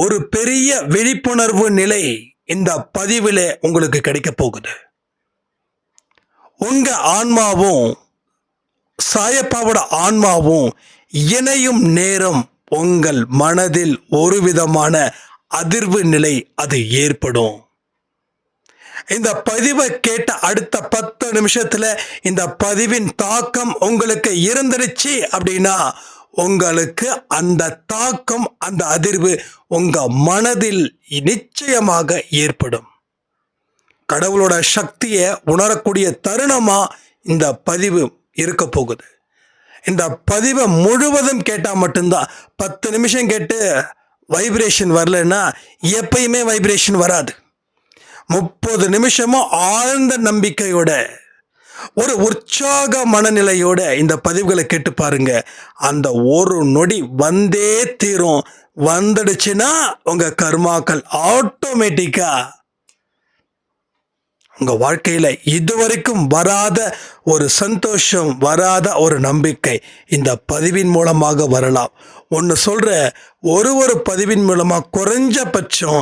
ஒரு பெரிய விழிப்புணர்வு நிலை இந்த பதிவில் உங்களுக்கு கிடைக்க போகுது. உங்க ஆன்மாவும் சாயப்பாவோட ஆன்மாவும் இணையும் நேரம் உங்கள் மனதில் ஒரு விதமான அதிர்வு நிலை அது ஏற்படும். இந்த பதிவை கேட்ட அடுத்த பத்து நிமிஷத்துல இந்த பதிவின் தாக்கம் உங்களுக்கு இருந்துருச்சு அப்படின்னா உங்களுக்கு அந்த தாக்கம் அந்த அதிர்வு உங்க மனதில் நிச்சயமாக ஏற்படும். கடவுளோட சக்தியை உணரக்கூடிய தருணமா இந்த பதிவு இருக்க போகுது. இந்த பதிவை முழுவதும் கேட்டால் மட்டும்தான் பத்து நிமிஷம் கேட்டு வைப்ரேஷன் வரலன்னா எப்பயுமே வைப்ரேஷன் வராது. முப்பது நிமிஷமும் ஆழ்ந்த நம்பிக்கையோட ஒரு உற்சாக மனநிலையோட இந்த பதிவுகளை கேட்டு பாருங்க. அந்த ஒரு நொடி வந்தே தீரும். வந்துடுச்சுன்னா உங்க கர்மாக்கள் ஆட்டோமேட்டிக்கா உங்க வாழ்க்கையில இதுவரைக்கும் வராத ஒரு சந்தோஷம் வராத ஒரு நம்பிக்கை இந்த பதிவின் மூலமாக வரலாம். ஒன்று சொல்கிற ஒரு ஒரு பதிவின் மூலமாக குறைஞ்சபட்சம்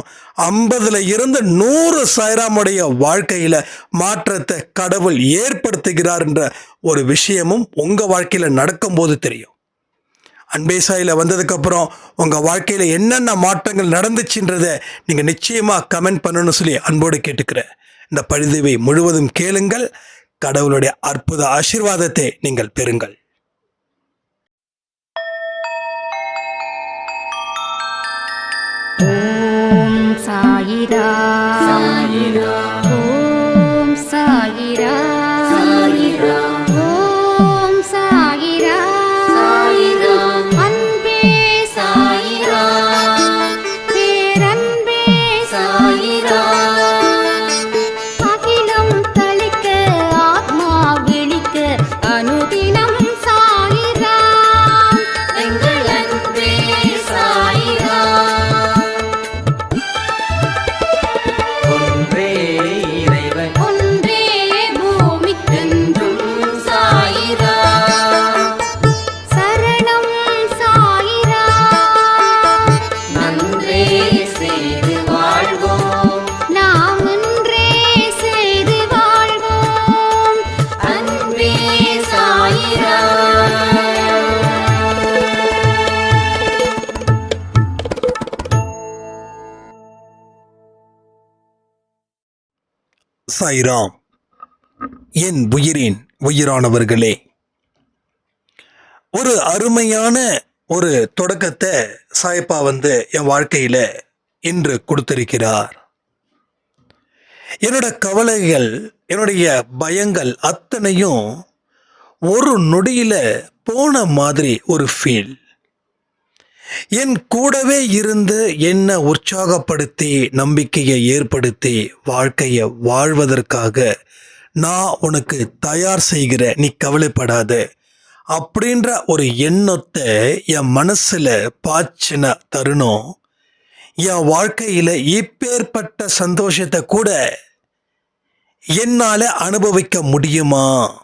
ஐம்பதுல இருந்து நூறு சாய்ராமுடைய வாழ்க்கையில் மாற்றத்தை கடவுள் ஏற்படுத்துகிறார் என்ற ஒரு விஷயமும் உங்கள் வாழ்க்கையில் நடக்கும்போது தெரியும். அன்பேசாயில வந்ததுக்கப்புறம் உங்கள் வாழ்க்கையில் என்னென்ன மாற்றங்கள் நடந்துச்சுன்றதை நீங்கள் நிச்சயமாக கமெண்ட் பண்ணணும்னு சொல்லி அன்போடு கேட்டுக்கிறேன். இந்த பதிவை முழுவதும் கேளுங்கள் கடவுளுடைய அற்புத ஆசீர்வாதத்தை நீங்கள் பெறுங்கள். イダいいな சாய்ராம் என் உயிரின் உயிரானவர்களே ஒரு அருமையான ஒரு தொடக்கத்தை சாயப்பா வந்து என் வாழ்க்கையில இன்று கொடுத்திருக்கிறார். என்னோட கவலைகள் என்னுடைய பயங்கள் அத்தனையும் ஒரு நொடியில போன மாதிரி ஒரு ஃபீல் என் கூடவே இருந்து என்ன உற்சாகப்படுத்தி நம்பிக்கையை ஏற்படுத்தி வாழ்க்கையை வாழ்வதற்காக நான் உனக்கு தயார் செய்கிற நீ கவலைப்படாத அப்படின்ற ஒரு எண்ணத்தை என் மனசில் பாய்ச்சின தருணம் என் வாழ்க்கையில் இப்பேற்பட்ட சந்தோஷத்தை கூட என்னால் அனுபவிக்க முடியுமா?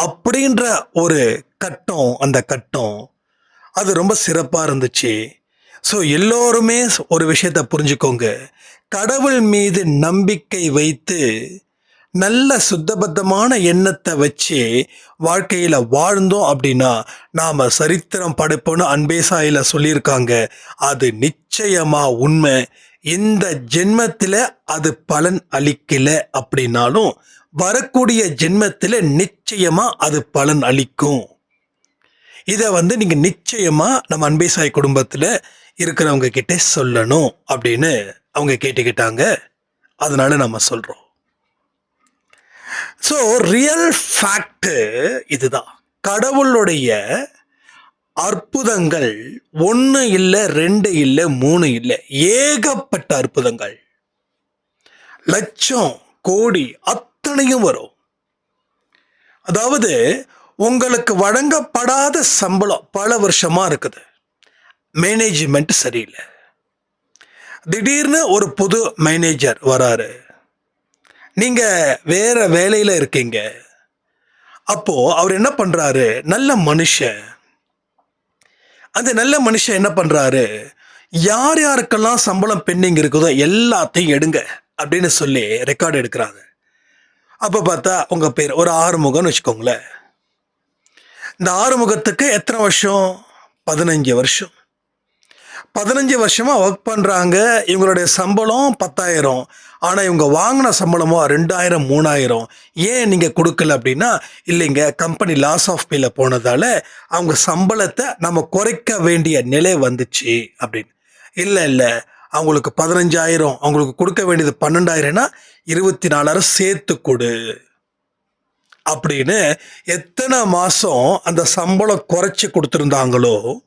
அப்படின்ற ஒரு கட்டம் அந்த கட்டம் அது ரொம்ப சிறப்பாக இருந்துச்சு. ஸோ எல்லோருமே ஒரு விஷயத்தை புரிஞ்சுக்கோங்க. கடவுள் மீது நம்பிக்கை வைத்து நல்ல சுத்தபத்தமான எண்ணத்தை வச்சு வாழ்க்கையில் வாழ்ந்தோம் அப்படின்னா நாம் சரித்திரம் படைப்போம்னு அன்பேசாயில் சொல்லியிருக்காங்க. அது நிச்சயமாக உண்மை. இந்த ஜென்மத்தில் அது பலன் அளிக்கலை அப்படின்னாலும் வரக்கூடிய ஜென்மத்தில் நிச்சயமாக அது பலன் அளிக்கும். இதை வந்து நீங்கள் நிச்சயமாக நம்ம அன்பேசாய் குடும்பத்தில் இருக்கிறவங்க கிட்டே சொல்லணும் அப்படின்னு அவங்க கேட்டுக்கிட்டாங்க. அதனால நம்ம சொல்கிறோம் ஸோ ரியல் ஃபேக்ட்டு இதுதான். கடவுளுடைய அற்புதங்கள் ஒன்று இல்லை ரெண்டு இல்லை மூணு இல்லை ஏகப்பட்ட அற்புதங்கள். லட்சம் கோடி அத்தனையும் வரும். அதாவது உங்களுக்கு வழங்கப்படாத சம்பளம் பல வருஷமாக இருக்குது. மேனேஜ்மெண்ட் சரியில்லை. திடீர்னு ஒரு புது மேனேஜர் வராரு. நீங்கள் வேற வேலையில் இருக்கீங்க. அப்போது அவர் என்ன பண்ணுறாரு நல்ல மனுஷன். அந்த நல்ல மனுஷன் என்ன பண்ணுறாரு யார் யாருக்கெல்லாம் சம்பளம் பெண்டிங் இருக்குதோ எல்லாத்தையும் எடுங்க அப்படின்னு சொல்லி ரெக்கார்டு எடுக்கிறாங்க. அப்போ பார்த்தா உங்கள் பேர் ஒரு ஆறுமுகம்னு வச்சுக்கோங்களேன். இந்த ஆறுமுகத்துக்கு எத்தனை வருஷம்? பதினஞ்சு வருஷம். பதினஞ்சு வருஷமாக ஒர்க் பண்ணுறாங்க இவங்களுடைய சம்பளம் பத்தாயிரம். ஆனால் இவங்க வாங்கின சம்பளமோ ரெண்டாயிரம் மூணாயிரம். ஏன் நீங்கள் கொடுக்கல அப்படின்னா இல்லைங்க கம்பெனி லாஸ் ஆஃப் பேல போனதால் அவங்க சம்பளத்தை நம்ம குறைக்க வேண்டிய நிலை வந்துச்சு அப்படின்னு. இல்லை இல்லை. அவங்களுக்கு பதினஞ்சாயிரம் அவங்களுக்கு கொடுக்க வேண்டியது பன்னெண்டாயிரம்னா இருபத்தி நாலாயிரம் சேர்த்து கொடு. அப்படின்னு எத்தனை மாதம் அந்த சம்பளம் குறைச்சி கொடுத்துருந்தாங்களோ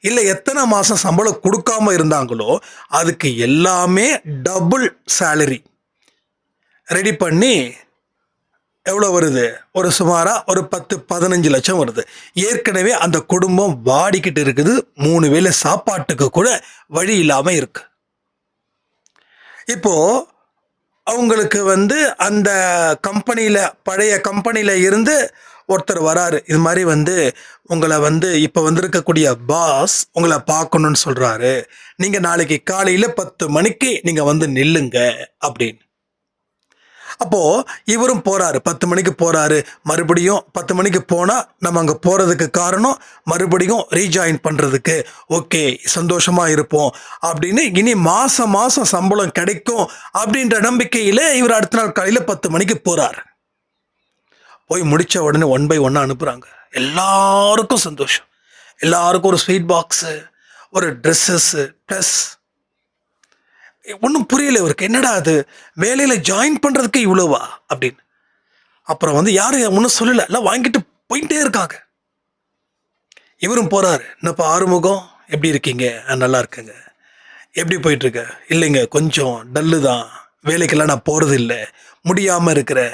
இல்லை எத்தனை மாதம் சம்பளம் கொடுக்காம இருந்தாங்களோ அதுக்கு எல்லாமே டபுள் சேலரி ரெடி பண்ணி எவ்வளோ வருது? ஒரு சுமாராக ஒரு பத்து பதினஞ்சு லட்சம் வருது. ஏற்கனவே அந்த குடும்பம் வாடிக்கிட்டு இருக்குது. மூணு வேளை சாப்பாட்டுக்கு கூட வழி இல்லாமல் இருக்கு. இப்போது அவங்களுக்கு வந்து அந்த கம்பெனியில் பழைய கம்பெனியில் இருந்து ஒருத்தர் வராரு. இது மாதிரி வந்து உங்களை வந்து இப்போ வந்திருக்கக்கூடிய பாஸ் உங்களை பார்க்கணுன்னு சொல்கிறாரு நீங்கள் நாளைக்கு காலையில் பத்து மணிக்கு நீங்கள் வந்து நில்லுங்க அப்படின்னு. அப்போது இவரும் போகிறாரு பத்து மணிக்கு போகிறாரு மறுபடியும் பத்து மணிக்கு போனால் நம்ம அங்கே போகிறதுக்கு காரணம் மறுபடியும் ரீஜாயின் பண்ணுறதுக்கு ஓகே சந்தோஷமாக இருப்போம் அப்படின்னு இனி மாதம் மாதம் சம்பளம் கிடைக்கும் அப்படின்ற நம்பிக்கையில் இவர் அடுத்த நாள் காலையில் பத்து மணிக்கு போகிறார் போய் முடித்த உடனே ஒன் பை ஒன்னாக அனுப்புகிறாங்க எல்லாருக்கும் சந்தோஷம். எல்லாருக்கும் ஒரு ஸ்வீட் பாக்ஸு ஒரு ட்ரெஸ்ஸஸ்ஸு ப்ளஸ் ஒன்றும் புரியல இவருக்கு. என்னடா அது? வேலையில் ஜாயின் பண்ணுறதுக்கு இவ்வளோவா? அப்படின்னு. அப்புறம் வந்து யாரும் ஒன்றும் சொல்லலை. எல்லாம் வாங்கிட்டு போயிட்டே இருக்காங்க. இவரும் போகிறாரு என்னப்பா ஆறுமுகம்? எப்படி இருக்கீங்க? நல்லா இருக்குங்க. எப்படி போயிட்டுருக்க? இல்லைங்க கொஞ்சம் டல்லு தான். வேலைக்கெல்லாம் நான் போகிறது இல்லை முடியாமல் இருக்கிறேன்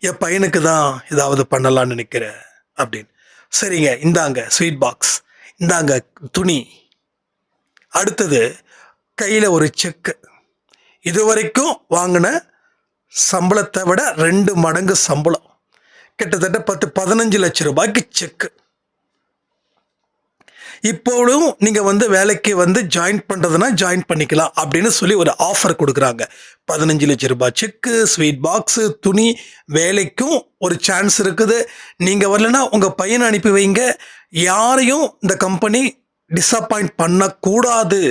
என் பையனுக்கு தான் ஏதாவது பண்ணலான்னு நினைக்கிறேன் அப்படின்னு. சரிங்க இந்தாங்க ஸ்வீட் பாக்ஸ் இந்தாங்க துணி. அடுத்தது கையில் ஒரு செக்கு. இதுவரைக்கும் வாங்கின சம்பளத்தை விட ரெண்டு மடங்கு சம்பளம். கிட்டத்தட்ட பத்து பதினஞ்சு லட்சம் ரூபாய்க்கு செக்கு. இப்போதும் நீங்கள் வந்து வேலைக்கு வந்து ஜாயின் பண்ணுறதுனா ஜாயின் பண்ணிக்கலாம் அப்படின்னு சொல்லி ஒரு ஆஃபர் கொடுக்குறாங்க. பதினஞ்சு லட்சம் ரூபாய் செக்கு ஸ்வீட் பாக்ஸு துணி வேலைக்கும் ஒரு சான்ஸ் இருக்குது. நீங்கள் வரலன்னா உங்கள் பையனை அனுப்பி வைங்க. யாரையும் இந்த கம்பெனி டிசப்பாயிண்ட் பண்ணக்கூடாது.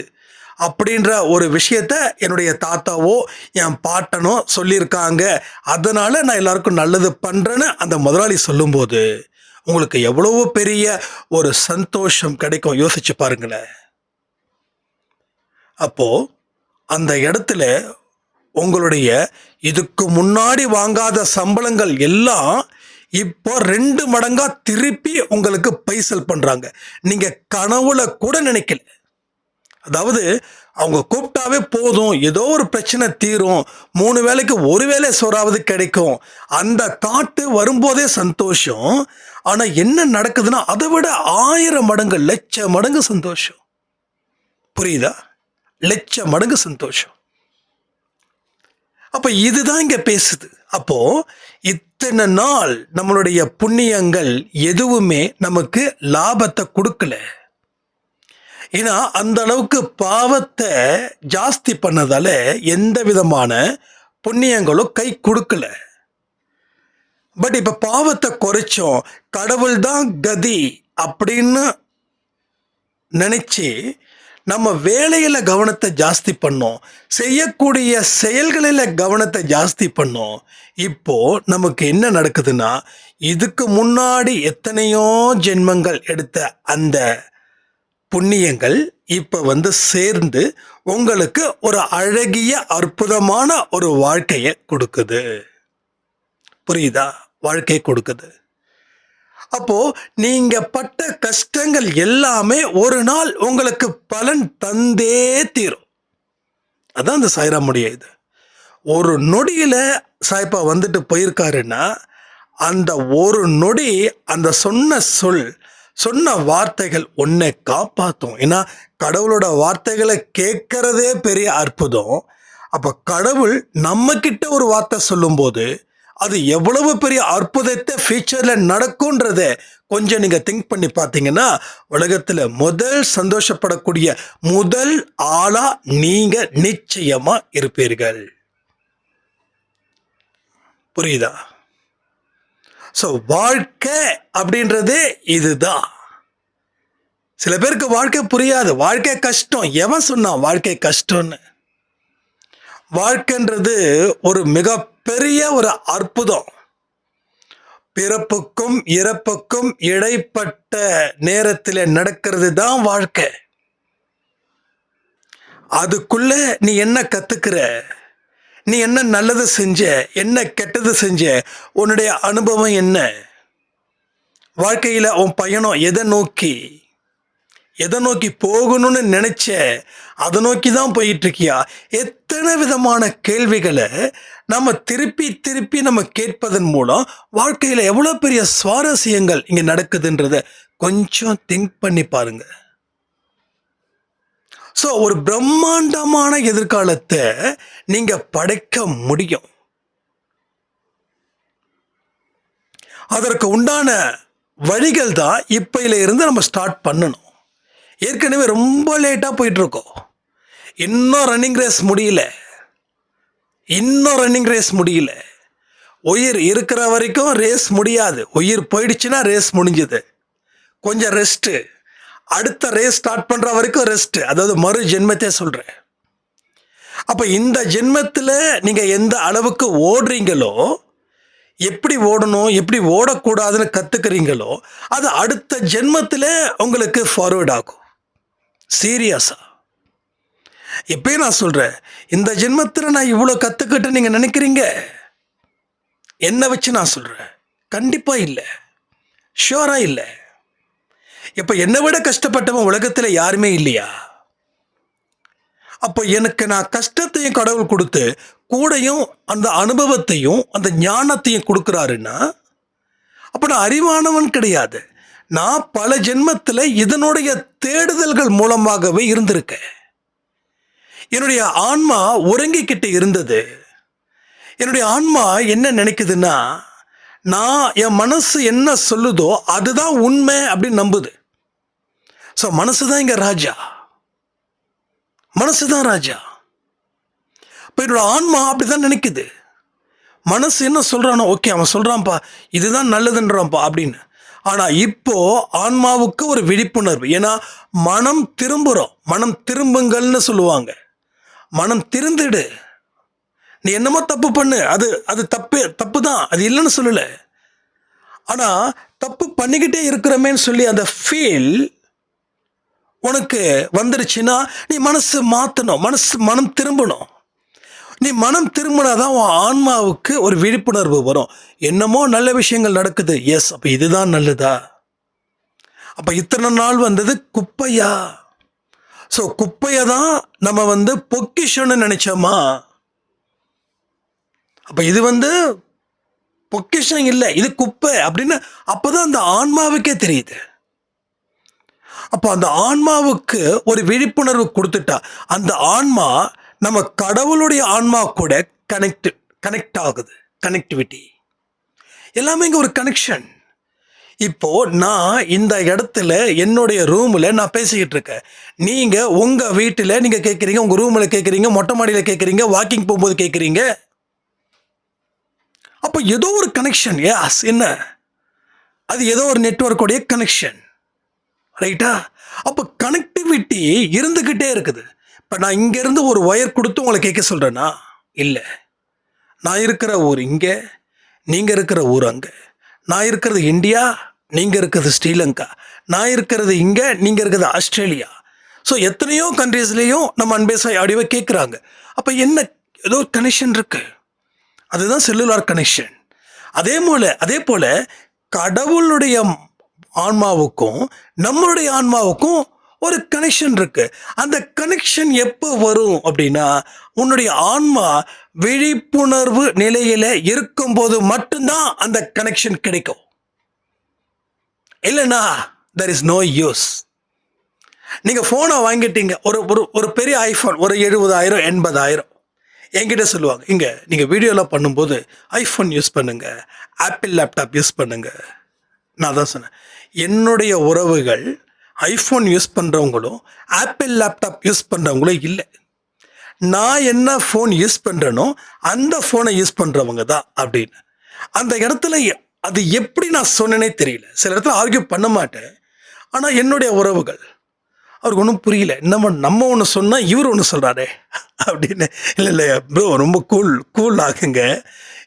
அப்படின்ற ஒரு விஷயத்த என்னுடைய தாத்தாவோ என் பாட்டனோ சொல்லியிருக்காங்க. அதனால் நான் எல்லாருக்கும் நல்லது பண்ணுறேன்னு அந்த முதலாளி சொல்லும்போது உங்களுக்கு எவ்வளவு பெரிய ஒரு சந்தோஷம் கிடைக்கும்? யோசிச்சு பாருங்களேன். அப்போ அந்த இடத்துல உங்களுடைய இதுக்கு முன்னாடி வாங்காத சம்பளங்கள் எல்லாம் இப்போ ரெண்டு மடங்கா திருப்பி உங்களுக்கு பைசல் பண்ணுறாங்க நீங்கள் கனவுல கூட நினைக்கல. அதாவது அவங்க கூப்பிட்டாவே போதும். ஏதோ ஒரு பிரச்சனை தீரும். மூணு வேலைக்கு ஒரு வேளை சோறாவது கிடைக்கும். அந்த காட்டு வரும்போதே சந்தோஷம். ஆனால் என்ன நடக்குதுன்னா அதை விட ஆயிரம் மடங்கு லட்ச மடங்கு சந்தோஷம். புரியுதா? லட்ச மடங்கு சந்தோஷம். அப்போ இதுதான் இங்கே பேசுது. அப்போ இத்தனை நாள் நம்மளுடைய புண்ணியங்கள் எதுவுமே நமக்கு லாபத்தை கொடுக்கல. ஏன்னா அந்த அளவுக்கு பாவத்தை ஜாஸ்தி பண்ணதால எந்த விதமான புண்ணியங்களும் கை கொடுக்கல. பட் இப்போ பாவத்தை குறைச்சோம் கடவுள் தான் கதி அப்படின்னு நினச்சி நம்ம வேலையில் கவனத்தை ஜாஸ்தி பண்ணோம் செய்யக்கூடிய செயல்களில் கவனத்தை ஜாஸ்தி பண்ணோம் இப்போ நமக்கு என்ன நடக்குதுன்னா இதுக்கு முன்னாடி எத்தனையோ ஜென்மங்கள் எடுத்த அந்த புண்ணியங்கள் இப்போ வந்து சேர்ந்து உங்களுக்கு ஒரு அழகிய அற்புதமான ஒரு வாழ்க்கையை கொடுக்குது. புரியுதா? வாழ்க்கை கொடுக்குது. அப்போ நீங்க பட்ட கஷ்டங்கள் எல்லாமே ஒரு நாள் உங்களுக்கு பலன் தந்தே தீரும். அதான் இந்த சாய்ராமுடைய இது. ஒரு நொடியில சாய்ப்பா வந்துட்டு போயிருக்காருன்னா அந்த ஒரு நொடி அந்த சொன்ன சொல் சொன்ன வார்த்தைகள் உன்னை காப்பாற்றும் ஏன்னா கடவுளோட வார்த்தைகளை கேட்கறதே பெரிய அற்புதம். அப்போ கடவுள் நம்மக்கிட்ட ஒரு வார்த்தை சொல்லும்போது அது எவ்வளவு பெரிய அற்புதத்தை ஃபியூச்சரில் நடக்கும்ன்றத கொஞ்சம் நீங்கள் திங்க் பண்ணி பார்த்தீங்கன்னா உலகத்தில் முதல் சந்தோஷப்படக்கூடிய முதல் ஆளாக நீங்கள் நிச்சயமாக இருப்பீர்கள். புரியுதா? ஸோ வாழ்க்கை அப்படின்றது இதுதான். சில பேருக்கு வாழ்க்கை புரியாது. வாழ்க்கை கஷ்டம். எவன் சொன்னான் வாழ்க்கை கஷ்டம்னு? வாழ்க்கைன்றது ஒரு மிகப்பெரிய ஒரு அற்புதம். பிறப்புக்கும் இறப்புக்கும் இடைப்பட்ட நேரத்தில் நடக்கிறது தான் வாழ்க்கை. அதுக்குள்ள நீ என்ன கத்துக்கிற? நீ என்ன நல்லது செஞ்ச என்ன கெட்டது செஞ்ச உன்னுடைய அனுபவம் என்ன? வாழ்க்கையில் உன் பயணம் எதை நோக்கி? எதை நோக்கி போகணும்னு நினச்ச அதை நோக்கி தான் போயிட்டுருக்கியா? எத்தனை விதமான கேள்விகளை நம்ம திருப்பி திருப்பி நம்ம கேட்பதன் மூலம் வாழ்க்கையில் எவ்வளோ பெரிய சுவாரஸ்யங்கள் இங்கே நடக்குதுன்றத கொஞ்சம் திங்க் பண்ணி பாருங்கள் ஸோ ஒரு பிரம்மாண்டமான எதிர்காலத்தை நீங்கள் படைக்க முடியும். அதற்கு உண்டான வழிகள் தான் இப்பையில இருந்து நம்ம ஸ்டார்ட் பண்ணணும். ஏற்கனவே ரொம்ப லேட்டாக போயிட்டுருக்கோம். இன்னும் ரன்னிங் ரேஸ் முடியல. இன்னும் ரன்னிங் ரேஸ் முடியல. உயிர் இருக்கிற வரைக்கும் ரேஸ் முடியாது. உயிர் போயிடுச்சுன்னா ரேஸ் முடிஞ்சுது. கொஞ்சம் ரெஸ்ட்டு அடுத்த ரேஸ் ஸ்டார்ட் பண்ணுற வரைக்கும் ரெஸ்ட் அதாவது மறு ஜென்மத்தே சொல்கிறேன் அப்போ இந்த ஜென்மத்தில் நீங்கள் எந்த அளவுக்கு ஓடுறீங்களோ எப்படி ஓடணும் எப்படி ஓடக்கூடாதுன்னு கற்றுக்கிறீங்களோ அது அடுத்த ஜென்மத்தில் உங்களுக்கு ஃபார்வேர்ட் ஆகும். சீரியஸா எப்பயும் நான் சொல்கிறேன் இந்த ஜென்மத்தில் நான் இவ்வளோ கற்றுக்கிட்டு நீங்கள் நினைக்கிறீங்க? என்னை வச்சு நான் சொல்கிறேன் கண்டிப்பாக இல்லை. ஷுவராக இல்லை. இப்போ என்னை விட கஷ்டப்பட்டவன் உலகத்தில் யாருமே இல்லையா? அப்போ எனக்கு நான் கஷ்டத்தையும் கடவுள் கொடுத்து கூடையும் அந்த அனுபவத்தையும் அந்த ஞானத்தையும் கொடுக்குறாருன்னா அப்போ நான் அறிவானவன் கிடையாது. நான் பல ஜென்மத்தில் இதனுடைய தேடுதல்கள் மூலமாகவே இருந்திருக்கேன். என்னுடைய ஆன்மா உறங்கிக்கிட்டு இருந்தது. என்னுடைய ஆன்மா என்ன நினைக்குதுன்னா நான் என் மனசு என்ன சொல்லுதோ அதுதான் உண்மை அப்படின்னு நம்புது. ஸோ மனசு தான் இங்கே ராஜா. மனசு தான் ராஜா. இப்போ என்னோட ஆன்மா அப்படி தான் நினைக்குது. மனசு என்ன சொல்கிறானோ ஓகே அவன் சொல்கிறான்ப்பா இதுதான் நல்லதுன்றான்ப்பா அப்படின்னு. ஆனால் இப்போது ஆன்மாவுக்கு ஒரு விழிப்புணர்வு. ஏன்னா மனம் திரும்புகிறோம் மனம் திரும்புங்கள்னு சொல்லுவாங்க. மனம் திருந்திடு. நீ என்னமோ தப்பு பண்ணு. அது அது தப்பு தப்பு தான் அது இல்லைன்னு சொல்லலை. ஆனால் தப்பு பண்ணிக்கிட்டே இருக்கிறோமேன்னு சொல்லி அந்த ஃபீல் உனக்கு வந்துருச்சுன்னா நீ மனசு மாற்றணும் மனசு மனம் திரும்பணும். நீ மனம் திரும்பினாதான் உன் ஆன்மாவுக்கு ஒரு விழிப்புணர்வு வரும். என்னமோ நல்ல விஷயங்கள் நடக்குது. எஸ் அப்போ இதுதான் நல்லதா? அப்போ இத்தனை நாள் வந்தது குப்பையா? ஸோ குப்பையை தான் நம்ம வந்து பொக்கிஷன்னு நினைச்சோமா? அப்போ இது வந்து பொக்கிஷம் இல்லை இது குப்பை அப்படின்னு அப்போ தான் அந்த ஆன்மாவுக்கே தெரியுது. அப்போ அந்த ஆன்மாவுக்கு ஒரு விழிப்புணர்வு கொடுத்துட்டா அந்த ஆன்மா நம்ம கடவுளுடைய ஆன்மா கூட கனெக்ட் கனெக்ட் ஆகுது கனெக்டிவிட்டி எல்லாமே இங்கே ஒரு கனெக்ஷன் இப்போ நான் இந்த இடத்துல என்னுடைய ரூமில் நான் பேசிக்கிட்டு இருக்கேன். நீங்கள் உங்கள் வீட்டில் நீங்கள் கேட்குறீங்க உங்கள் ரூமில் கேட்குறீங்க மொட்டை மாடியில் கேட்குறீங்க வாக்கிங் போகும்போது கேட்குறீங்க அப்போ ஏதோ ஒரு கனெக்ஷன் யாஸ் என்ன? அது ஏதோ ஒரு நெட்ஒர்க்குடைய கனெக்ஷன் ரைட்டா அப்போ கனெக்டிவிட்டி இருந்துக்கிட்டே இருக்குது. இப்போ நான் இங்கேருந்து ஒரு ஒயர் கொடுத்து உங்களை கேட்க சொல்கிறேன்னா இல்லை. நான் இருக்கிற ஊர் இங்கே நீங்கள் இருக்கிற ஊர் அங்கே. நான் இருக்கிறது இந்தியா நீங்கள் இருக்கிறது ஸ்ரீலங்கா. நான் இருக்கிறது இங்கே நீங்கள் இருக்கிறது ஆஸ்திரேலியா. ஸோ எத்தனையோ கண்ட்ரீஸ்லேயும் நம்ம அன்பேசாய் அடிவை கேட்குறாங்க. அப்போ என்ன ஏதோ கனெக்ஷன் இருக்குது அதுதான் செல்லுலார் கனெக்ஷன் அதே போல் அதே போல் கடவுளுடைய ஆன்மாவுக்கும் நம்மளுடைய ஆன்மாவுக்கும் ஒரு கனெக்ஷன் இருக்கு. அந்த கனெக்ஷன் எப்போ வரும் அப்படின்னா உன்னுடைய ஆன்மா விழிப்புணர்வு நிலையில இருக்கும்போது மட்டும்தான் அந்த கனெக்ஷன் கிடைக்கும். இல்லைன்னா தெர் இஸ் நோ யூஸ் நீங்கள் ஃபோனை வாங்கிட்டீங்க ஒரு ஒரு ஒரு பெரிய ஐஃபோன் ஒரு எழுபதாயிரம் எண்பதாயிரம். என்கிட்ட சொல்லுவாங்க இங்கே நீங்கள் வீடியோலாம் பண்ணும்போது ஐஃபோன் யூஸ் பண்ணுங்க ஆப்பிள் லேப்டாப் யூஸ் பண்ணுங்க. நான் தான் சொன்னேன். என்னுடைய உறவுகள் ஐஃபோன் யூஸ் பண்ணுறவங்களும் ஆப்பிள் லேப்டாப் யூஸ் பண்ணுறவங்களும் இல்லை. நான் என்ன ஃபோன் யூஸ் பண்ணுறேனோ அந்த ஃபோனை யூஸ் பண்ணுறவங்க தான் அப்படின்னு. அந்த இடத்துல அது எப்படி நான் சொன்னேனே தெரியல. சில இடத்துல ஆர்கியூ பண்ண மாட்டேன். ஆனால் என்னுடைய உறவுகள் அவருக்கு ஒன்றும் புரியல. நம்ம நம்ம ஒன்று சொன்னால் இவர் ஒன்று சொல்கிறாரே அப்படின்னு. இல்லை இல்லை ப்ரோ ரொம்ப கூல் கூல் ஆகுங்க.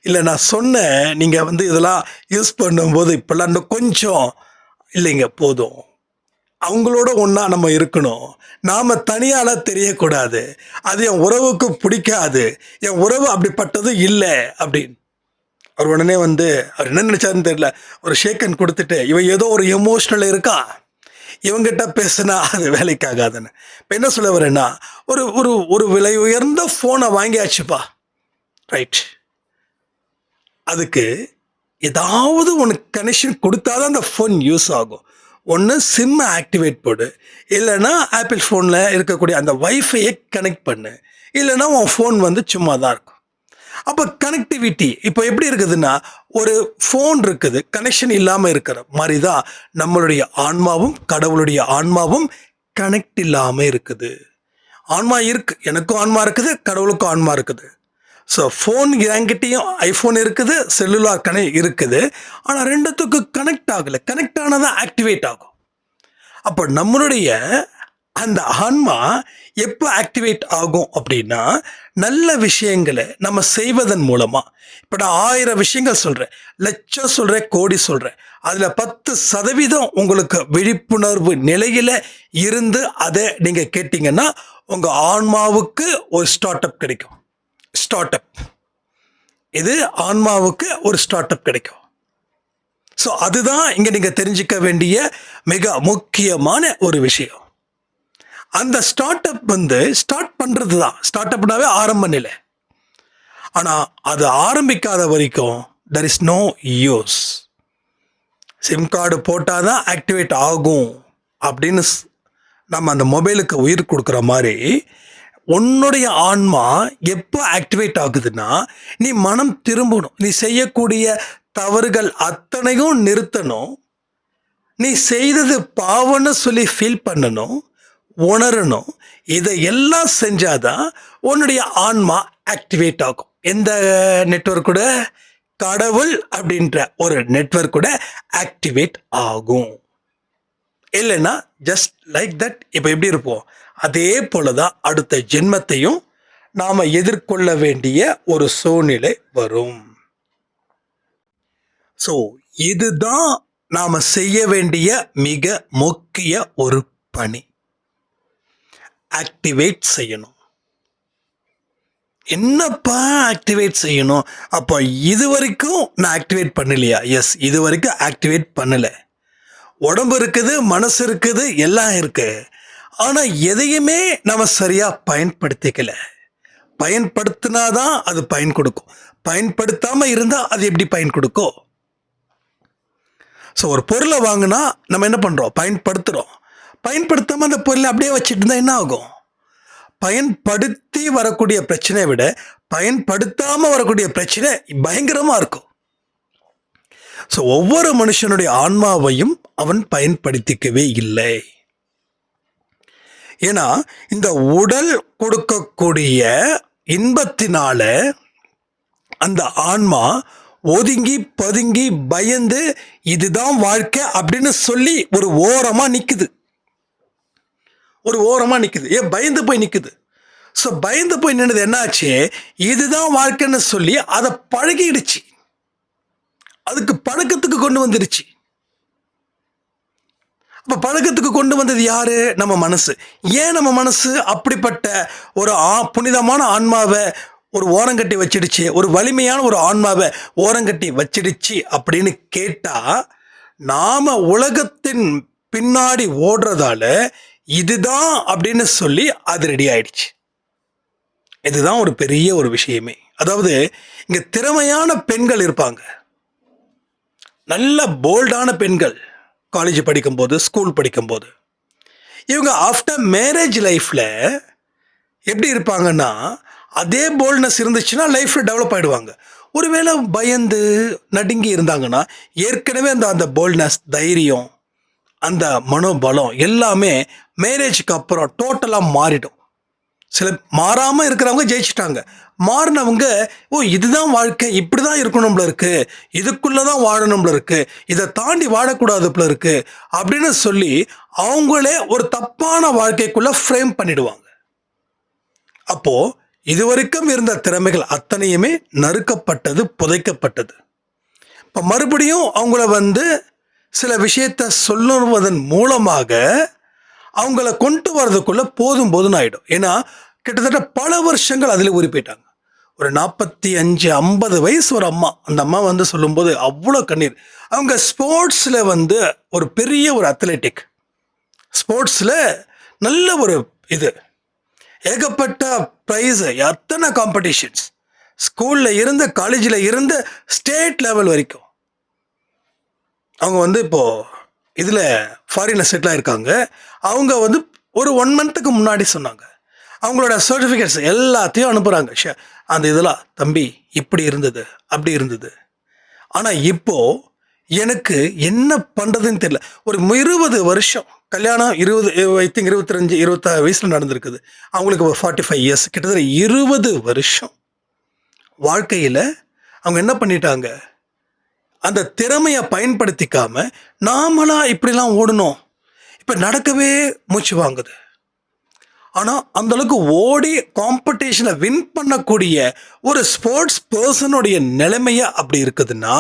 இல்லை நான் சொன்னேன் நீங்கள் வந்து இதெல்லாம் யூஸ் பண்ணும்போது இப்போல்லாம் இன்னும் கொஞ்சம் இல்லைங்க போதும். அவங்களோட ஒன்றா நம்ம இருக்கணும். நாம் தனியால் தெரியக்கூடாது. அது என் உறவுக்கு பிடிக்காது. என் உறவு அப்படிப்பட்டது இல்லை அப்படின்னு. அவர் உடனே வந்து அவர் என்ன நினச்சாருன்னு தெரியல. ஒரு ஷேக்கன் கொடுத்துட்டு இவன் ஏதோ ஒரு எமோஷ்னல் இருக்கா? இவங்கிட்ட பேசுனா அது வேலைக்காகாதுன்னு. இப்போ என்ன சொல்ல வரேன்னா ஒரு ஒரு ஒரு விலை உயர்ந்த ஃபோனை வாங்கியாச்சுப்பா. ரைட் அதுக்கு ஏதாவது உனக்கு கனெக்ஷன் கொடுத்தாதான் அந்த ஃபோன் யூஸ் ஆகும். ஒன்று சிம்மை ஆக்டிவேட் போடு. இல்லைன்னா ஆப்பிள் ஃபோனில் இருக்கக்கூடிய அந்த வைஃபையை கனெக்ட் பண்ணு. இல்லைன்னா உன் ஃபோன் வந்து சும்மா தான் இருக்கும். அப்போ கனெக்டிவிட்டி இப்போ எப்படி இருக்குதுன்னா ஒரு ஃபோன் இருக்குது கனெக்ஷன் இல்லாமல் இருக்கிற மாதிரி தான் நம்மளுடைய ஆன்மாவும் கடவுளுடைய ஆன்மாவும் கனெக்ட் இல்லாமல் இருக்குது. ஆன்மா இருக்குது எனக்கும் ஆன்மா இருக்குது கடவுளுக்கும் ஆன்மா இருக்குது. ஸோ ஃபோன் என்கிட்டையும் ஐஃபோன் இருக்குது செல்லுலார் கனெ இருக்குது. ஆனால் ரெண்டுத்துக்கு கனெக்ட் ஆகலை. கனெக்ட் ஆனால் தான் ஆக்டிவேட் ஆகும். அப்போ நம்மளுடைய அந்த ஆன்மா எப்போ ஆக்டிவேட் ஆகும் அப்படின்னா நல்ல விஷயங்களை நம்ம செய்வதன் மூலமாக இப்போ நான் ஆயிரம் விஷயங்கள் சொல்கிறேன் லட்சம் சொல்கிறேன் கோடி சொல்கிறேன் அதில் பத்து சதவீதம் உங்களுக்கு விழிப்புணர்வு நிலையில் இருந்து அதை நீங்கள் கேட்டிங்கன்னா உங்கள் ஆன்மாவுக்கு ஒரு ஸ்டார்ட் அப் கிடைக்கும். ஸ்டார்ட் அப் இது ஆன்மாவுக்கு ஒரு ஸ்டார்ட் அப் கிடைக்கும். ஸோ அதுதான் இங்கே நீங்கள் தெரிஞ்சுக்க வேண்டிய மிக முக்கியமான ஒரு விஷயம். அந்த ஸ்டார்ட் அப் வந்து ஸ்டார்ட் பண்ணுறது தான். ஸ்டார்ட் அப்னாவே ஆரம்ப நிலை. ஆனால் அது ஆரம்பிக்காத வரைக்கும் there is no use SIM card போட்டால் தான் ஆக்டிவேட் ஆகும். அப்படின்னு ஸ்- நம்ம அந்த மொபைலுக்கு உயிர் கொடுக்குற மாதிரி உன்னுடைய ஆன்மா எப்போ ஆக்டிவேட் ஆகுதுன்னா நீ மனம் திரும்பணும். நீ செய்யக்கூடிய தவறுகள் அத்தனையும் நிறுத்தணும். நீ செய்தது பாவம்னு சொல்லி ஃபீல் பண்ணணும் உணரணும். இதை எல்லாம் செஞ்சாதான் உன்னுடைய ஆன்மா ஆக்டிவேட் ஆகும். எந்த நெட்வொர்க் கூட? கடவுள் அப்படின்ற ஒரு நெட்வொர்க் கூட ஆக்டிவேட் ஆகும். இல்லைன்னா ஜஸ்ட் லைக் தட் இப்போ எப்படி இருப்போம்? அதே போல தான் அடுத்த ஜென்மத்தையும் நாம் எதிர்கொள்ள வேண்டிய ஒரு சூழ்நிலை வரும். ஸோ இதுதான் நாம் செய்ய வேண்டிய மிக முக்கிய ஒரு பணி. ஆக்டிவேட் செய்யணும். என்னப்பா ஆக்டிவேட் செய்யணும்? அப்போ இது வரைக்கும் நான் ஆக்டிவேட் பண்ணலையா? எஸ் இது வரைக்கும் ஆக்டிவேட் பண்ணலை. உடம்பு இருக்குது மனசு இருக்குது எல்லாம் இருக்கு. ஆனால் எதையுமே நம்ம சரியாக பயன்படுத்திக்கல. பயன்படுத்தினாதான் அது பயன் கொடுக்கும். பயன்படுத்தாமல் இருந்தால் அது எப்படி பயன் கொடுக்கும்? ஸோ ஒரு பொருளை வாங்கினா நம்ம என்ன பண்ணுறோம் பயன்படுத்துகிறோம் பயன்படுத்தாமல் அந்த பொருளை அப்படியே வச்சுட்டு இருந்தால் என்ன ஆகும்? பயன்படுத்தி வரக்கூடிய பிரச்சனையை விட பயன்படுத்தாமல் வரக்கூடிய பிரச்சனை பயங்கரமாக இருக்கும். ஸோ ஒவ்வொரு மனுஷனுடைய ஆன்மாவையும் அவன் பயன்படுத்திக்கவே இல்லை. ஏன்னா இந்த உடல் கொடுக்கக்கூடிய இன்பத்தினால அந்த ஆன்மா ஒதுங்கி பதுங்கி பயந்து இதுதான் வாழ்க்கை அப்படின்னு சொல்லி ஒரு ஓரமாக நிற்குது ஒரு ஓரமாக நிற்குது ஏன்? பயந்து போய் நிற்குது ஸோ பயந்து போய் நின்னது என்னாச்சு? இதுதான் வாழ்க்கைன்னு சொல்லி அதை பழகிடுச்சு. அதுக்கு பழக்கத்துக்கு கொண்டு வந்துருச்சு. அப்போ பழக்கத்துக்கு கொண்டு வந்தது யாரு? நம்ம மனசு. ஏன் நம்ம மனசு அப்படிப்பட்ட ஒரு ஆ புனிதமான ஆன்மாவை ஒரு ஓரங்கட்டி வச்சிடுச்சு? ஒரு வலிமையான ஒரு ஆன்மாவை ஓரங்கட்டி வச்சிடுச்சு அப்படின்னு கேட்டால் நாம் உலகத்தின் பின்னாடி ஓடுறதால இதுதான் அப்படின்னு சொல்லி அது ரெடி ஆயிடுச்சு. இதுதான் ஒரு பெரிய ஒரு விஷயமே. அதாவது இங்கே திறமையான பெண்கள் இருப்பாங்க. நல்ல போல்டான பெண்கள் காலேஜ் படிக்கும்போது ஸ்கூல் படிக்கும்போது. இவங்க ஆஃப்டர் மேரேஜ் லைஃப்பில் எப்படி இருப்பாங்கன்னா அதே போல்ட்னஸ் இருந்துச்சுன்னா லைஃப்பில் டெவலப் ஆகிடுவாங்க ஒருவேளை பயந்து நடுங்கி இருந்தாங்கன்னா ஏற்கனவே அந்த அந்த போல்ட்னஸ் தைரியம் அந்த மனோபலம் எல்லாமே மேரேஜுக்கு அப்புறம் டோட்டலாக மாறிடும். சில மாறாமல் இருக்கிறவங்க ஜெயிச்சிட்டாங்க. மாறினவங்க ஓ இதுதான் வாழ்க்கை இப்படி தான் இருக்கணும்ல இருக்கு. இதுக்குள்ளே தான் வாழணும்ல இருக்கு. இதை தாண்டி வாழக்கூடாதுல இருக்கு. அப்படின்னு சொல்லி அவங்களே ஒரு தப்பான வாழ்க்கைக்குள்ளே ஃப்ரேம் பண்ணிடுவாங்க. அப்போது இதுவரைக்கும் இருந்த திறமைகள் அத்தனையுமே நறுக்கப்பட்டது புதைக்கப்பட்டது. இப்போ மறுபடியும் அவங்கள வந்து சில விஷயத்த சொல்லுவதன் மூலமாக அவங்கள கொண்டு வர்றதுக்குள்ள போதும் போதும்னு ஆகிடும் ஏன்னா கிட்டத்தட்ட பல வருஷங்கள் அதில் ஊறி போயிட்டாங்க. ஒரு நாற்பத்தி அஞ்சு ஐம்பது வயசு ஒரு அம்மா. அந்த அம்மா வந்து சொல்லும்போது அவ்வளோ கண்ணீர். அவங்க ஸ்போர்ட்ஸில் வந்து ஒரு பெரிய ஒரு அத்லெட்டிக். ஸ்போர்ட்ஸில் நல்ல ஒரு இது. ஏகப்பட்ட ப்ரைஸு எத்தனை காம்படிஷன்ஸ் ஸ்கூலில் இருந்து காலேஜில் இருந்து ஸ்டேட் லெவல் வரைக்கும். அவங்க வந்து இப்போது இதில் ஃபாரினில் செட்டில் ஆகிருக்காங்க அவங்க வந்து ஒரு ஒன் மந்த்துக்கு முன்னாடி சொன்னாங்க. அவங்களோட சர்டிஃபிகேட்ஸ் எல்லாத்தையும் அனுப்புகிறாங்க ஷே அந்த இதெல்லாம் தம்பி இப்படி இருந்தது அப்படி இருந்தது. ஆனால் இப்போது எனக்கு என்ன பண்ணுறதுன்னு தெரியல. ஒரு இருபது வருஷம் கல்யாணம் இருபது ஐ திங்க் இருபத்தஞ்சு இருபத்தாறு வயசில் நடந்திருக்குது. அவங்களுக்கு ஒரு ஃபார்ட்டி ஃபைவ் இயர்ஸ் கிட்டத்தட்ட இருபது வருஷம் வாழ்க்கையில் அவங்க என்ன பண்ணிட்டாங்க? அந்த திறமையை பயன்படுத்திக்காம நாமளா இப்படிலாம் ஓடணும். இப்போ நடக்கவே மூச்சு வாங்குது. ஆனால் அந்த அளவுக்கு ஓடி காம்படிஷனை வின் பண்ணக்கூடிய ஒரு ஸ்போர்ட்ஸ் பர்சனுடைய நிலைமையை அப்படி இருக்குதுன்னா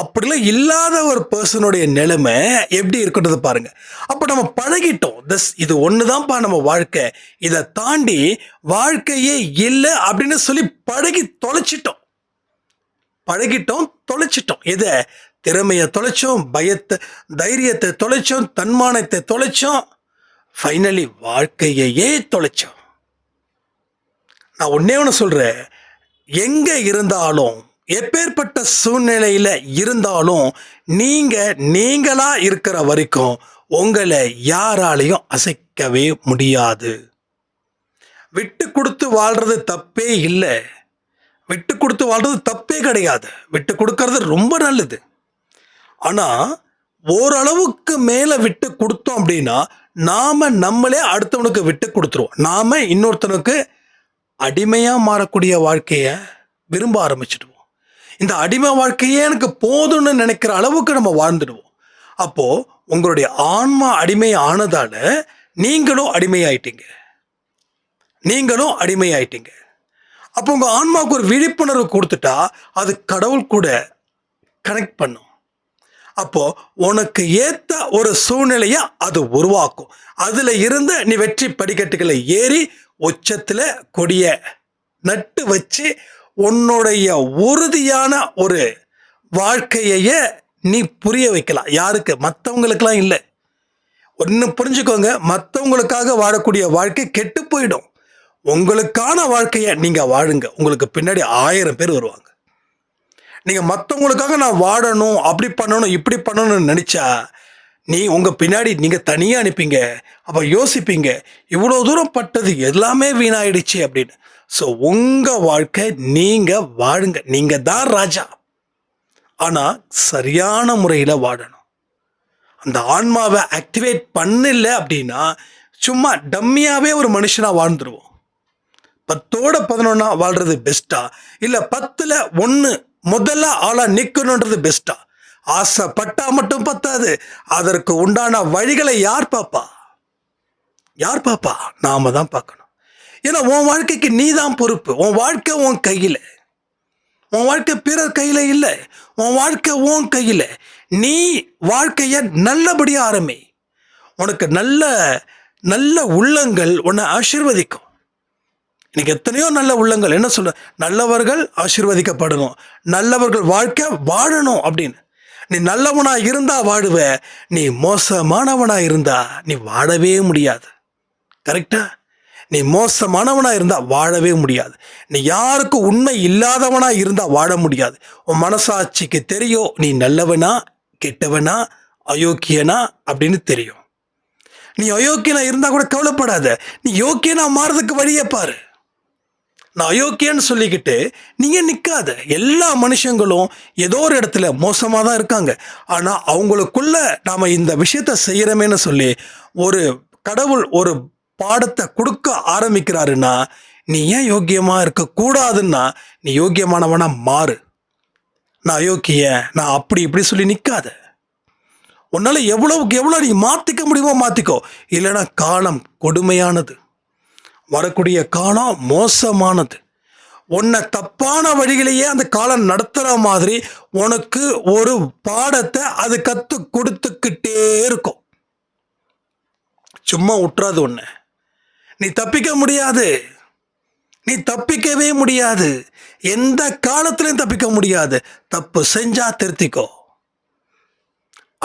அப்படிலாம் இல்லாத ஒரு பர்சனுடைய நிலைமை எப்படி இருக்குன்றது பாருங்க. அப்போ நம்ம பழகிட்டோம். தஸ் இது ஒன்று தான்ப்பா நம்ம வாழ்க்கை. இதை தாண்டி வாழ்க்கையே இல்லை அப்படின்னு சொல்லி பழகி தொலைச்சிட்டோம். பழகிட்டோம் தொலைச்சிட்டோம். எதை? திறமையை தொலைச்சோம் பயத்தை தைரியத்தை தொலைச்சோம் தன்மானத்தை தொலைச்சோம். ஃபைனலி வாழ்க்கையையே தொலைச்சோம். நான் ஒன்னே ஒன்று சொல்கிறேன் எங்கே இருந்தாலும் எப்பேற்பட்ட சூழ்நிலையில் இருந்தாலும் நீங்கள் நீங்களாக இருக்கிற வரைக்கும் உங்களை யாராலையும் அசைக்கவே முடியாது. விட்டு கொடுத்து வாழ்கிறது தப்பே இல்லை. விட்டு கொடுத்து வாழ்றது தப்பே கிடையாது. விட்டு கொடுக்கறது ரொம்ப நல்லது. ஆனால் ஓரளவுக்கு மேலே விட்டு கொடுத்தோம் அப்படின்னா நாம் நம்மளே அடுத்தவனுக்கு விட்டு கொடுத்துருவோம். நாம் இன்னொருத்தனுக்கு அடிமையாக மாறக்கூடிய வாழ்க்கையை விரும்ப ஆரம்பிச்சிடுவோம். இந்த அடிமை வாழ்க்கையே எனக்கு போதும்னு நினைக்கிற அளவுக்கு நம்ம வாழ்ந்துடுவோம். அப்போது உங்களுடைய ஆன்மா அடிமை ஆனதால நீங்களும் அடிமையாயிட்டீங்க. நீங்களும் அடிமையாயிட்டீங்க. அப்போ உங்கள் ஆன்மாவுக்கு ஒரு விழிப்புணர்வு கொடுத்துட்டா அது கடவுள் கூட கனெக்ட் பண்ணும். அப்போது உனக்கு ஏற்ற ஒரு சூழ்நிலையை அது உருவாக்கும். அதில் இருந்து நீ வெற்றி படிக்கட்டுகளை ஏறி உச்சத்தில் கொடிய நட்டு வச்சு உன்னுடைய உறுதியான ஒரு வாழ்க்கையையே நீ புரிய வைக்கலாம். யாருக்கு? மற்றவங்களுக்கெல்லாம் இல்லை. ஒன்று புரிஞ்சுக்கோங்க. மற்றவங்களுக்காக வாழக்கூடிய வாழ்க்கை கெட்டு போயிடும். உங்களுக்கான வாழ்க்கையை நீங்கள் வாழுங்க. உங்களுக்கு பின்னாடி ஆயிரம் பேர் வருவாங்க. நீங்கள் மற்றவங்களுக்காக நான் வாழணும் அப்படி பண்ணணும் இப்படி பண்ணணும்னு நினச்சா நீ உங்கள் பின்னாடி நீங்கள் தனியாக அனுப்பிங்க அப்போ யோசிப்பீங்க இவ்வளோ தூரம் பட்டது எல்லாமே வீணாயிடுச்சு அப்படின்னு. ஸோ உங்கள் வாழ்க்கை நீங்கள் வாழுங்க. நீங்கள் தான் ராஜா. ஆனால் சரியான முறையில் வாழணும். அந்த ஆன்மாவை ஆக்டிவேட் பண்ணல அப்படின்னா சும்மா டம்மியாகவே ஒரு மனுஷனாக வாழ்ந்துருவோம். பத்தோட பதினொன்னா வாழ்றது பெஸ்ட்டா இல்லை பத்தில் ஒன்று முதல்ல ஆளாக நிற்கணுன்றது பெஸ்ட்டா ஆசைப்பட்டா மட்டும் பத்தாது. அதற்கு உண்டான வழிகளை யார் பாப்பா யார் பாப்பா நாம தான் பார்க்கணும். ஏன்னா உன் வாழ்க்கைக்கு நீ தான் பொறுப்பு. உன் வாழ்க்கை உன் கையில். உன் வாழ்க்கை பிறர் கையில் இல்லை. உன் வாழ்க்கை உன் கையில். நீ வாழ்க்கையை நல்லபடியாக ஆரம்பி. உனக்கு நல்ல நல்ல உள்ளங்கள் உன்னை ஆசிர்வதிக்கும். இன்னைக்கு எத்தனையோ நல்ல உள்ளங்கள். என்ன சொல்ற? நல்லவர்கள் ஆசீர்வதிக்கப்படணும். நல்லவர்கள் வாழ்க்கை வாழணும் அப்படின்னு. நீ நல்லவனா இருந்தா வாழுவ. நீ மோசமானவனா இருந்தா நீ வாழவே முடியாது. கரெக்டா நீ மோசமானவனா இருந்தா வாழவே முடியாது. நீ யாருக்கு உண்மை இல்லாதவனா இருந்தா வாழ முடியாது. உன் மனசாட்சிக்கு தெரியும் நீ நல்லவனா கெட்டவனா அயோக்கியனா அப்படின்னு தெரியும். நீ அயோக்கியனா இருந்தா கூட கவலைப்படாத. நீ யோக்கியனா மாறதுக்கு வழியை பாரு. நான் அயோக்கியன்னு சொல்லிக்கிட்டு நீங்கள் நிற்காத எல்லா மனுஷங்களும் ஏதோ ஒரு இடத்துல மோசமாக தான் இருக்காங்க. ஆனால் அவங்களுக்குள்ள நாம் இந்த விஷயத்த செய்கிறோமேன்னு சொல்லி ஒரு கடவுள் ஒரு பாடத்தை கொடுக்க ஆரம்பிக்கிறாருன்னா நீ ஏன் யோக்கியமாக இருக்கக்கூடாதுன்னா நீ யோக்கியமானவனா மாறு. நான் அயோக்கிய நான் அப்படி இப்படி சொல்லி நிற்காத உன்னால் எவ்வளவுக்கு எவ்வளோ நீ மாற்றிக்க முடியுமோ மாற்றிக்கோ இல்லைன்னா காலம் கொடுமையானது. வரக்கூடிய காலம் மோசமானது. உன்னை தப்பான வழியிலேயே அந்த காலம் நடத்துகிற மாதிரி உனக்கு ஒரு பாடத்தை அது கற்று கொடுத்துக்கிட்டே இருக்கும். சும்மா விட்டுறாது ஒன்று நீ தப்பிக்க முடியாது. நீ தப்பிக்கவே முடியாது. எந்த காலத்திலையும் தப்பிக்க முடியாது. தப்பு செஞ்சா திருத்திக்கோ.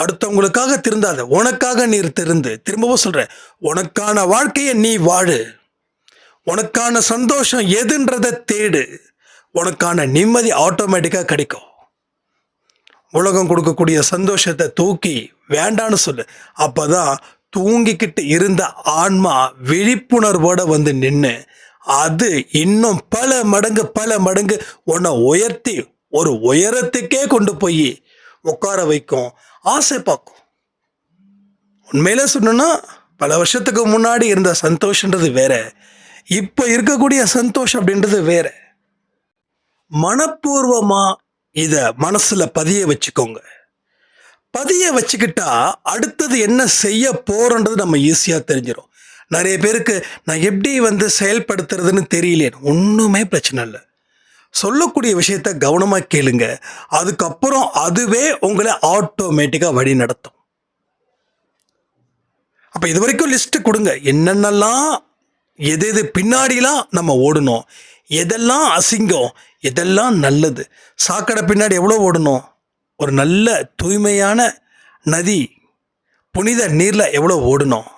அடுத்தவங்களுக்காக திருந்தாத. உனக்காக நீ திருந்து. திரும்பவும் சொல்கிறேன் உனக்கான வாழ்க்கையை நீ வாழு. உனக்கான சந்தோஷம் எதுன்றதை தேடு. உனக்கான நிம்மதி ஆட்டோமேட்டிக்காக கிடைக்கும். உலகம் கொடுக்கக்கூடிய சந்தோஷத்தை தூக்கி வேண்டான்னு சொல்லு. அப்போ தான் தூங்கிக்கிட்டு இருந்த ஆன்மா விழிப்புணர்வோடு வந்து நின்று அது இன்னும் பல மடங்கு பல மடங்கு உன்னை உயர்த்தி ஒரு உயரத்துக்கே கொண்டு போய் உட்கார வைக்கும் ஆசை பார்க்கும். உண்மையில சொல்லணும்னா பல வருஷத்துக்கு முன்னாடி இருந்த சந்தோஷன்றது வேற. இப்போ இருக்கக்கூடிய சந்தோஷம் அப்படின்றது வேற. மனப்பூர்வமா இதை மனசில் பதிய வச்சுக்கோங்க. பதிய வச்சுக்கிட்டா அடுத்தது என்ன செய்ய போறோன்றது நம்ம ஈஸியாக தெரிஞ்சிடும் நிறைய பேருக்கு நான் எப்படி வந்து செயல்படுத்துறதுன்னு தெரியல ஒன்றுமே பிரச்சனை இல்லை. சொல்லக்கூடிய விஷயத்த கவனமாக கேளுங்க. அதுக்கப்புறம் அதுவே உங்களை ஆட்டோமேட்டிக்காக வழி நடத்தும். அப்போ இது வரைக்கும் லிஸ்ட்டு கொடுங்க. என்னென்னலாம் எது எது பின்னாடிலாம் நம்ம ஓடணும்? எதெல்லாம் அசிங்கம்? எதெல்லாம் நல்லது? சாக்கடை பின்னாடி எவ்வளோ ஓடணும்? ஒரு நல்ல தூய்மையான நதி புனித நீரில் எவ்வளோ ஓடணும்?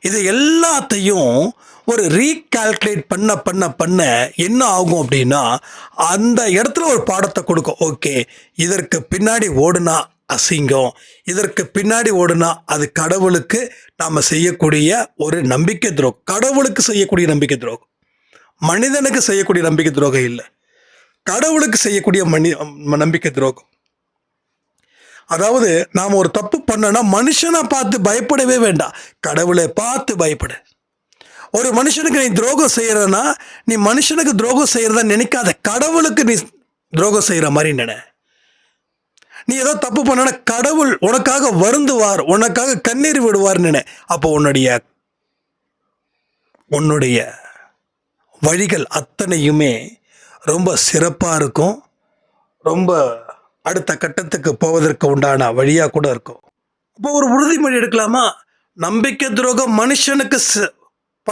இது எல்லாத்தையும் ஒரு ரீகால்குலேட் பண்ண பண்ண பண்ண என்ன ஆகும் அப்படின்னா அந்த இடத்துல ஒரு பாடத்தை கொடுக்கும். ஓகே இதற்கு பின்னாடி ஓடுனா அசிங்கம். இதற்கு பின்னாடி ஓடுனா அது கடவுளுக்கு நாம் செய்யக்கூடிய ஒரு நம்பிக்கை துரோகம். கடவுளுக்கு செய்யக்கூடிய நம்பிக்கை துரோகம். மனிதனுக்கு செய்யக்கூடிய நம்பிக்கை துரோகம் இல்லை. கடவுளுக்கு செய்யக்கூடிய மனி நம்பிக்கை துரோகம். அதாவது நாம் ஒரு தப்பு பண்ணனா மனுஷனை பார்த்து பயப்படவே வேண்டாம். கடவுளை பார்த்து பயப்படு. ஒரு மனுஷனுக்கு நீ துரோகம் செய்கிறனா நீ மனுஷனுக்கு துரோகம் செய்யறதா நினைக்காத. கடவுளுக்கு நீ துரோகம் செய்கிற மாதிரி நினை. நீ ஏதோ தப்பு பண்ணனா கடவுள் உனக்காக வருந்துவார் உனக்காக கண்ணீர் விடுவார் நினை அப்போ உன்னுடைய உன்னுடைய வழிகள் அத்தனையுமே ரொம்ப சிறப்பாக இருக்கும். ரொம்ப அடுத்த கட்டத்துக்கு போவதற்கு உண்டான வழியாக கூட இருக்கும். அப்போ ஒரு உறுதிமொழி எடுக்கலாமா? நம்பிக்கை துரோகம் மனுஷனுக்கு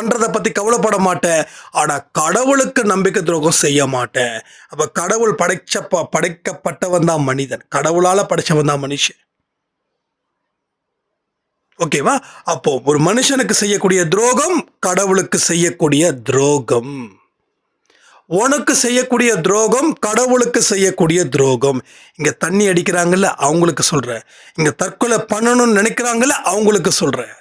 பண்ணுறதை பற்றி கவலைப்பட மாட்டேன். ஆனால் கடவுளுக்கு நம்பிக்கை துரோகம் செய்ய மாட்டேன். அப்போ கடவுள் படைச்ச ப- படைக்கப்பட்டவன் தான் மனிதன். கடவுளால் படைச்சவன் தான் மனுஷன். ஓகேவா அப்போ ஒரு மனுஷனுக்கு செய்யக்கூடிய துரோகம் கடவுளுக்கு செய்யக்கூடிய துரோகம். உனக்கு செய்யக்கூடிய துரோகம் கடவுளுக்கு செய்யக்கூடிய துரோகம். இங்க தண்ணி அடிக்கிறாங்கல்ல அவங்களுக்கு சொல்கிறேன் இங்க தற்கொலை பண்ணணும்னு நினைக்கிறாங்கல்ல அவங்களுக்கு சொல்றேன்.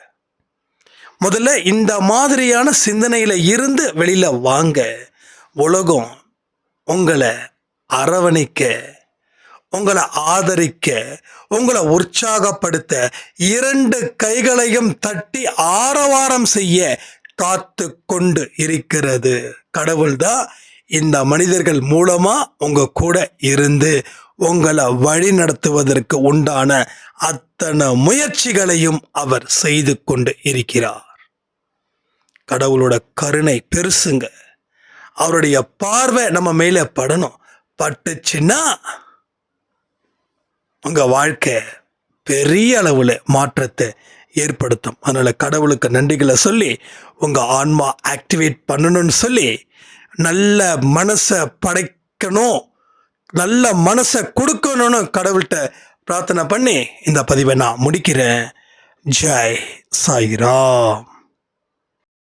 முதல்ல இந்த மாதிரியான சிந்தனையில் இருந்து வெளியில் வாங்க. உலகம் உங்களை அரவணைக்க உங்களை ஆதரிக்க உங்களை உற்சாகப்படுத்த இரண்டு கைகளையும் தட்டி ஆரவாரம் செய்ய காத்து கொண்டு இருக்கிறது. கடவுள்தான் இந்த மனிதர்கள் மூலமா உங்க கூட இருந்து உங்களை வழி நடத்துவதற்கு உண்டான அத்தனை முயற்சிகளையும் அவர் செய்து கொண்டு இருக்கிறார். கடவுளோட கருணை பெருசுங்க. அவருடைய பார்வை நம்ம மேலே படணும். பட்டுச்சுன்னா உங்கள் வாழ்க்கை பெரிய அளவில் மாற்றத்தை ஏற்படுத்தும். அதனால் கடவுளுக்கு நன்றிகளை சொல்லி உங்கள் ஆன்மா ஆக்டிவேட் பண்ணணும்னு சொல்லி நல்ல மனசை படைக்கணும். நல்ல மனசை கொடுக்கணும்னு கடவுள்கிட்ட பிரார்த்தனை பண்ணி இந்த பதிவை நான் முடிக்கிறேன். ஜெய் சாய்ராம்.